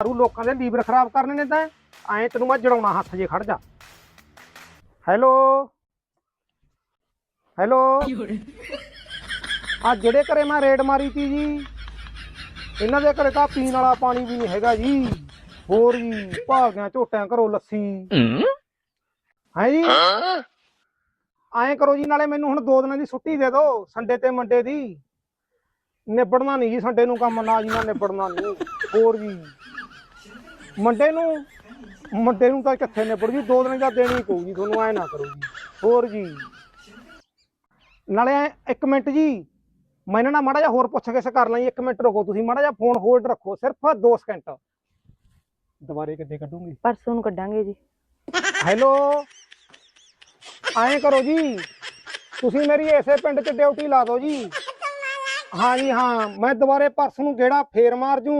ਰੂ ਲੋਕਾਂ ਦੇ ਲੀਵਰ ਖਰਾਬ ਕਰਨੇ ਨੇ ਤਾਂ ਐਂ ਤੈਨੂੰ ਮੈਂ ਜੜਾਉਣਾ ਹੱਥ ਜੇ ਖੜ ਜਾ। ਹੈਲੋ ਹੈਲੋ ਆ ਜਿਹੜੇ ਘਰੇ ਮੈਂ ਰੇਡ ਮਾਰੀ ਤੀ ਜੀ ਇਹਨਾਂ ਦੇ ਘਰੇ ਤਾਂ ਪੀਣ ਵਾਲਾ ਪਾਣੀ ਵੀ ਨਹੀਂ ਹੈਗਾ ਜੀ। ਹੋਰ ਜੀ ਭਾਗਿਆਂ ਝੋਟਿਆਂ ਘਰੋਂ ਲੱਸੀ। ਹੈ? ਜੀ? ਐਂ ਕਰੋ ਜੀ ਨਾਲੇ ਮੈਨੂੰ ਹੁਣ ਦੋ ਦਿਨਾਂ ਦੀ ਛੁੱਟੀ ਦੇ ਦਿਓ ਸੰਡੇ ਤੇ ਮੰਡੇ ਦੀ। ਨਿਬੜਨਾ ਨਹੀਂ ਜੀ ਸੰਡੇ ਨੂੰ ਕੰਮ ਨਾ ਜੀ ਨਾ ਨਿਬੜਨਾ ਨਹੀਂ ਹੋਰ ਜੀ ਮੰਡੇ ਨੂੰ ਮੰਡੇ ਨੂੰ ਤਾਂ ਕਿੱਥੇ ਨਿਬੜ ਜੀ? ਦੋ ਦਿਨ ਦਾ ਦੇਣੀ ਪਊ ਜੀ ਤੁਹਾਨੂੰ ਐ ਨਾ ਕਰੋ ਜੀ। ਹੋਰ ਜੀ। ਨਾਲੇ ਇੱਕ ਮਿੰਟ ਜੀ ਮੈਂ ਇਹਨਾਂ ਨਾਲ ਮਾੜਾ ਜਿਹਾ ਹੋਰ ਪੁੱਛ ਗਿੱਛ ਕਰ ਲਾਂ ਜੀ ਇੱਕ ਮਿੰਟ ਰੁਕੋ ਤੁਸੀਂ ਮਾੜਾ ਜਿਹਾ ਫੋਨ ਹੋਲਡ ਰੱਖੋ ਸਿਰਫ 2 ਸਕਿੰਟ ਦੁਬਾਰੇ ਕਿੱਦੇ ਕੱਢੂਗੀ? ਪਰਸੋਂ ਨੂੰ ਕੱਢਾਂਗੇ ਜੀ। ਹੈਲੋ ਐਂ ਕਰੋ ਜੀ ਤੁਸੀਂ ਮੇਰੀ ਇਸੇ ਪਿੰਡ 'ਚ ਡਿਊਟੀ ਲਾ ਦਿਓ ਜੀ। ਹਾਂ ਜੀ ਹਾਂ ਮੈਂ ਦੁਬਾਰੇ ਪਰਸ ਨੂੰ ਗੇੜਾ ਫੇਰ ਮਾਰ ਜੂ।